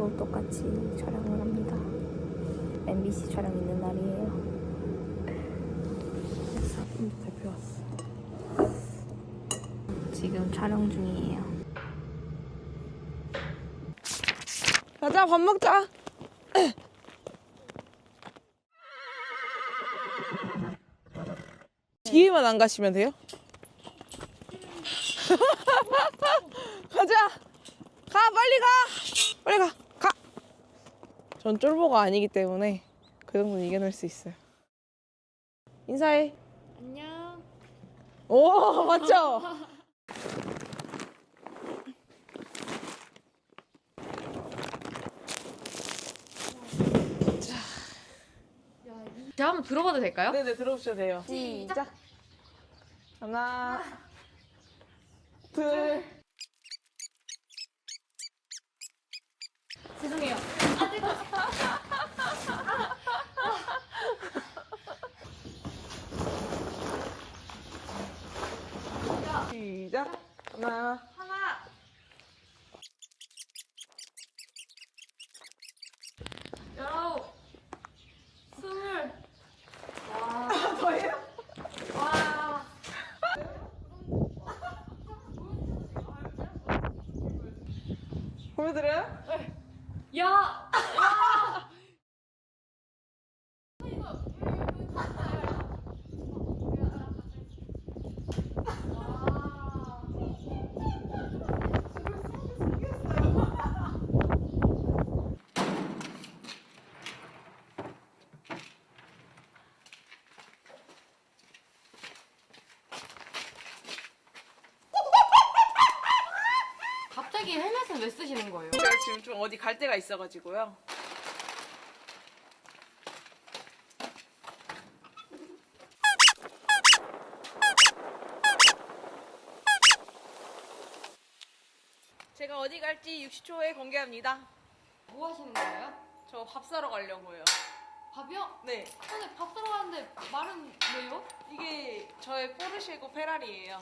오늘도 똑같이 촬영을 합니다. MBC 촬영 있는 날이에요. 그래서 대표 왔어. 지금 촬영 중이에요. 가자 밥 먹자. 뒤에만 안 가시면 돼요? 가자. 가 빨리 가. 빨리 가. 가. 전 쫄보가 아니기 때문에 그 정도는 이겨낼 수 있어요. 인사해. 안녕. 오 맞죠? 제가 한번 들어봐도 될까요? 네네 들어오셔도 돼요. 시작. 하나, 둘. 죄송해요. 시작. 하나, 하나. 열아홉. 스물. 와. 저예요? 와. 보여드려요? 야. 갑 헬멧은 왜 쓰시는 거예요? 제가 지금 좀 어디 갈 데가 있어가지고요. 제가 어디 갈지 60초에 공개합니다. 뭐 하시는 거예요? 저 밥 사러 가려고요. 밥이요? 네, 근데 밥 사러 가는데 말은 왜요? 이게 저의 포르쉐고 페라리예요.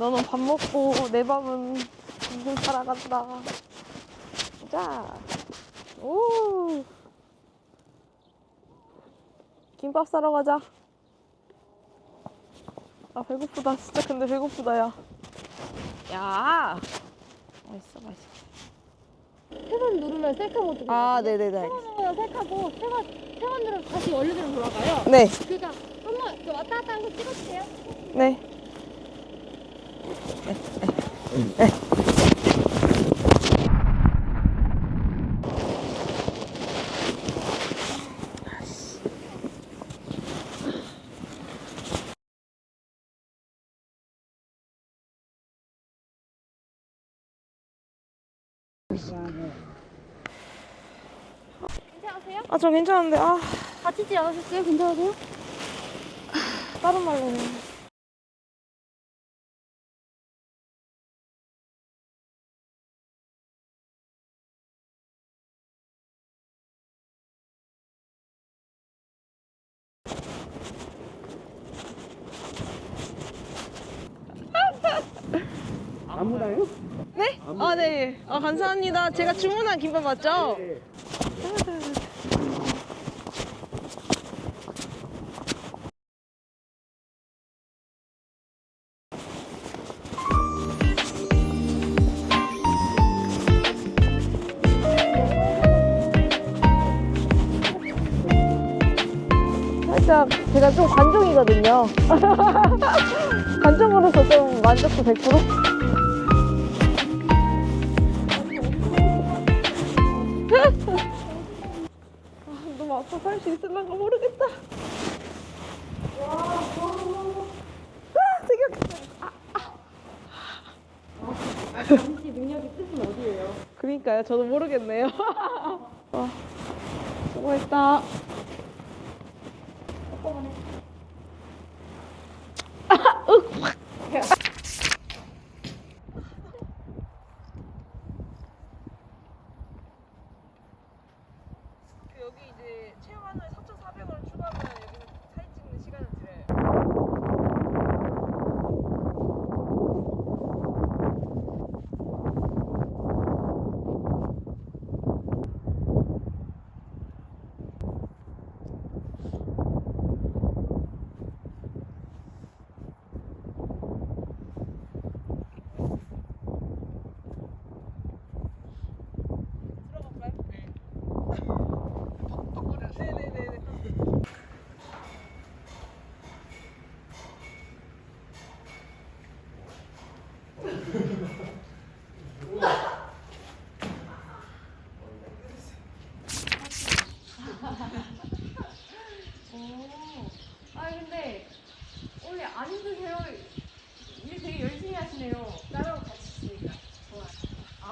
너는 밥 먹고 내 밥은 인생 살아간다. 자, 오. 김밥 사러 가자. 아 배고프다. 진짜 근데 배고프다 야. 야. 맛있어 맛있어. 세번 누르면 셀카 모드. 아 네네네. 세번 셀카고 세번 세번 누르면 다시 원래대로 돌아가요. 네. 그러니까 한번 그 왔다 갔다 하고 찍어주세요. 네. 괜찮으세요? 아 저 괜찮은데 아 다치지 않으셨어요? 괜찮으세요? 다른 말로는. 아 네. 아 감사합니다. 제가 주문한 김밥 맞죠? 살짝 제가 좀 관종이거든요. 관종으로서 좀 만족도 100%? 수 있을란가 모르겠다. 아, 되게 잠시 능력이 뜻은 어디예요? 그러니까요. 저도 모르겠네요. 와, 수고했다.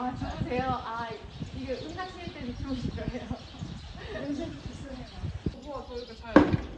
아 주무세요? 아 이게 음악 칠 때도 들어오실 거예요. 연습 있어요. 그거 저희가 잘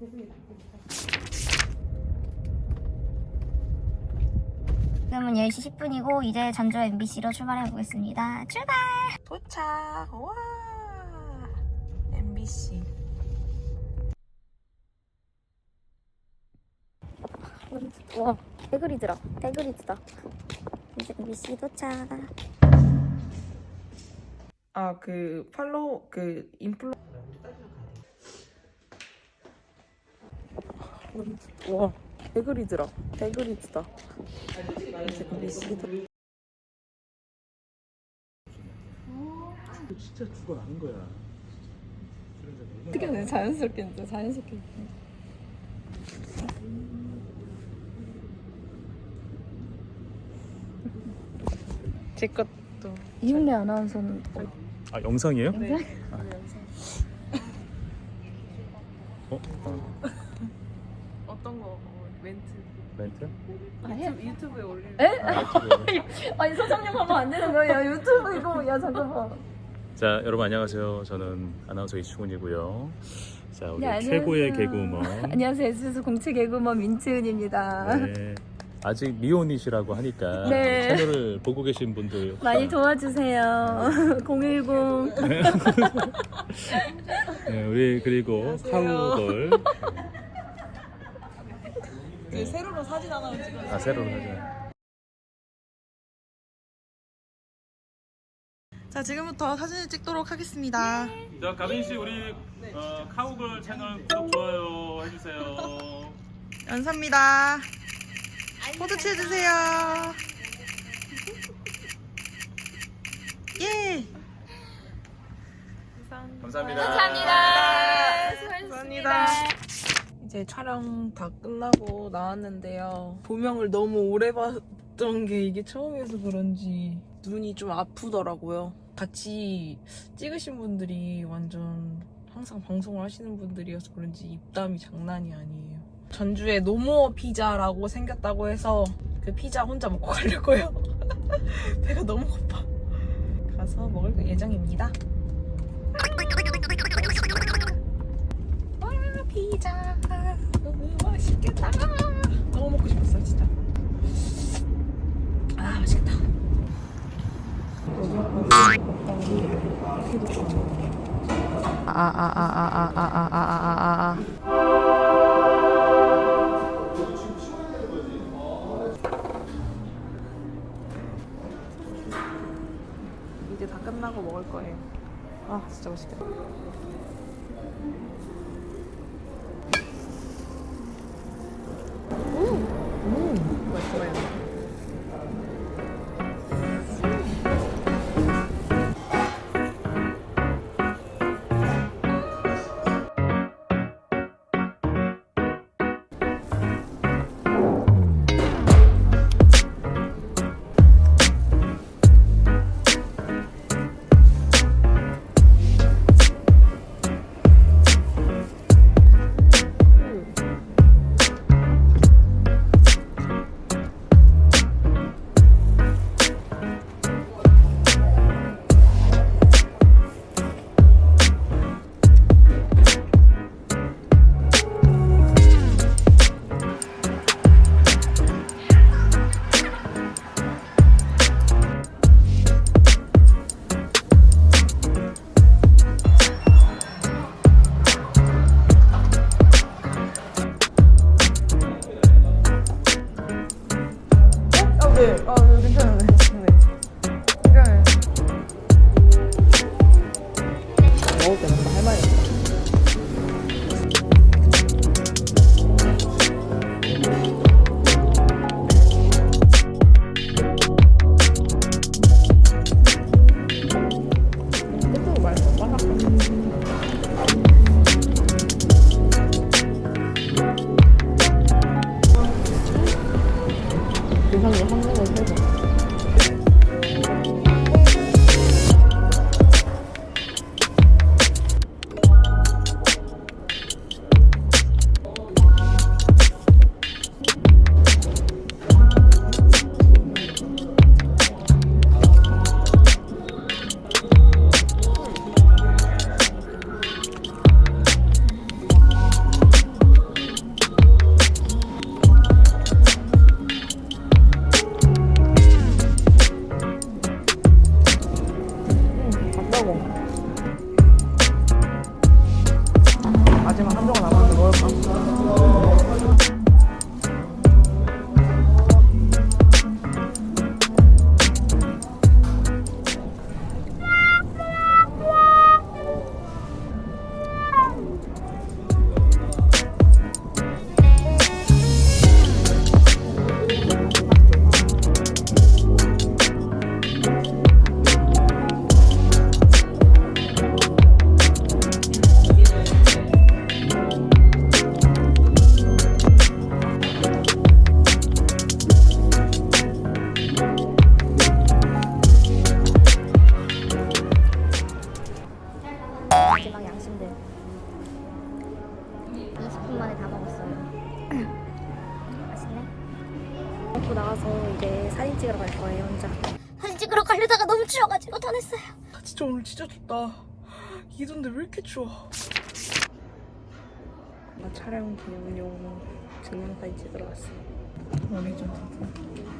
지금은 10시 10분이고 이제 전주 MBC로 출발해 보겠습니다. 출발! 도착. 와. MBC. 와, 대그리드라. 대그리드다. 이제 MBC 도착. 아, 그 팔로우 그 인플루 와, 대그리드라. 대그리드다. 이제 MBC 도 진짜 죽어나는 거야. 어떻게 해 자연스럽게 진짜 자연스럽게. 제 것도 이윤래 아나운서는 어, 아 영상이에요? 네. 어? 어. 어떤 거 어, 멘트 멘트? 유튜브, 유튜브에 올릴 아, 유튜브에. 아니 소장님 하면 안 되는 거야 유튜브 이거 야 잠깐만 자 여러분 안녕하세요. 저는 아나운서 이충훈이고요. 자 우리 네, 안녕하세요. 최고의 개그우먼. 안녕하세요 SBS 공채 개그우먼 민채은입니다 네. 아직 미혼이시라고 하니까 네. 채널을 보고 계신 분들 많이 도와주세요 010 네, 우리 그리고 카우걸 그 세로로 사진 하나 찍어 아 새로 하죠. 자 지금부터 사진을 찍도록 하겠습니다. 자 가빈 씨 우리 어, 카우걸 채널 구독 좋아요 해주세요. 연사입니다. 포즈 취해주세요. 예. 감사합니다. 감사합니다. 이제 촬영 다 끝나고 나왔는데요. 조명을 너무 오래 봤던 게 이게 처음이어서 그런지 눈이 좀 아프더라고요. 같이 찍으신 분들이 완전 항상 방송을 하시는 분들이어서 그런지 입담이 장난이 아니에요. 전주에 노모어 피자라고 생겼다고 해서 그 피자 혼자 먹고 가려고요. 배가 너무 고파. 가서 먹을 예정입니다. 와 피자 맛있겠다 너무 먹고 싶었어 진짜 아 맛있겠다 아 아 아 아 아 아 아 아 아 아 이제 다 끝나고 먹을 거예요 아 진짜 맛있겠다 마지막 양심들. 20분 만에 다 먹었어요. 맛있네. 먹고 나와서 이제 사진 찍으러 갈 거예요 혼자. 사진 찍으러 가려다가 너무 추워가지고 다냈어요. 아, 진짜 오늘 진짜 춥다. 이던데 왜 이렇게 추워? 나 촬영 기념용 증명사진 찍으러 왔어요 머리 좀 뜯어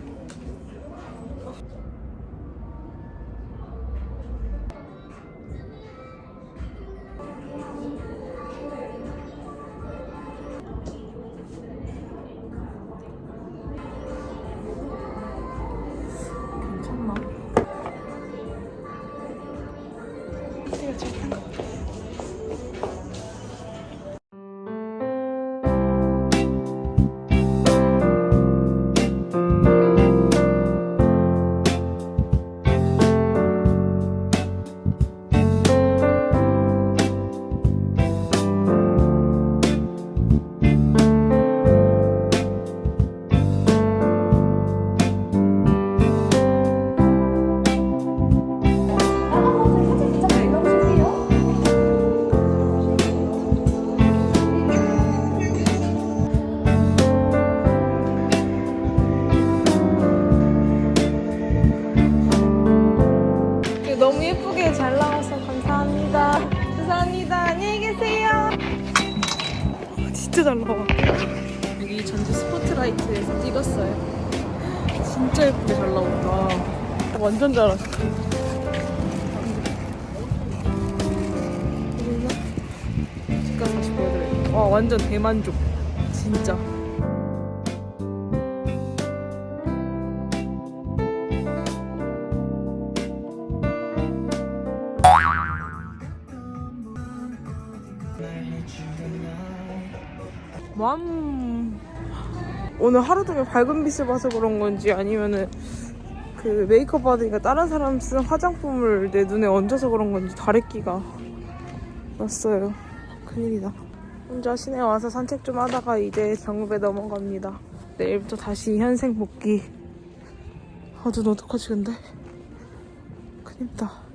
감사합니다. 안녕히 계세요. 와, 진짜 잘 나와. 여기 전체 스포트라이트에서 찍었어요. 진짜 예쁘게 잘 나온다. 완전 다시 보여드릴게요. 와, 완전 대만족. 진짜. 맘. 오늘 하루 종일 밝은 빛을 봐서 그런 건지 아니면은 그 메이크업 받으니까 다른 사람 쓴 화장품을 내 눈에 얹어서 그런 건지 다래끼가 났어요. 큰일이다. 혼자 시내 와서 산책 좀 하다가 이제 정읍에 넘어갑니다. 내일부터 다시 현생 복귀. 아눈 어떡하지 근데? 큰일이다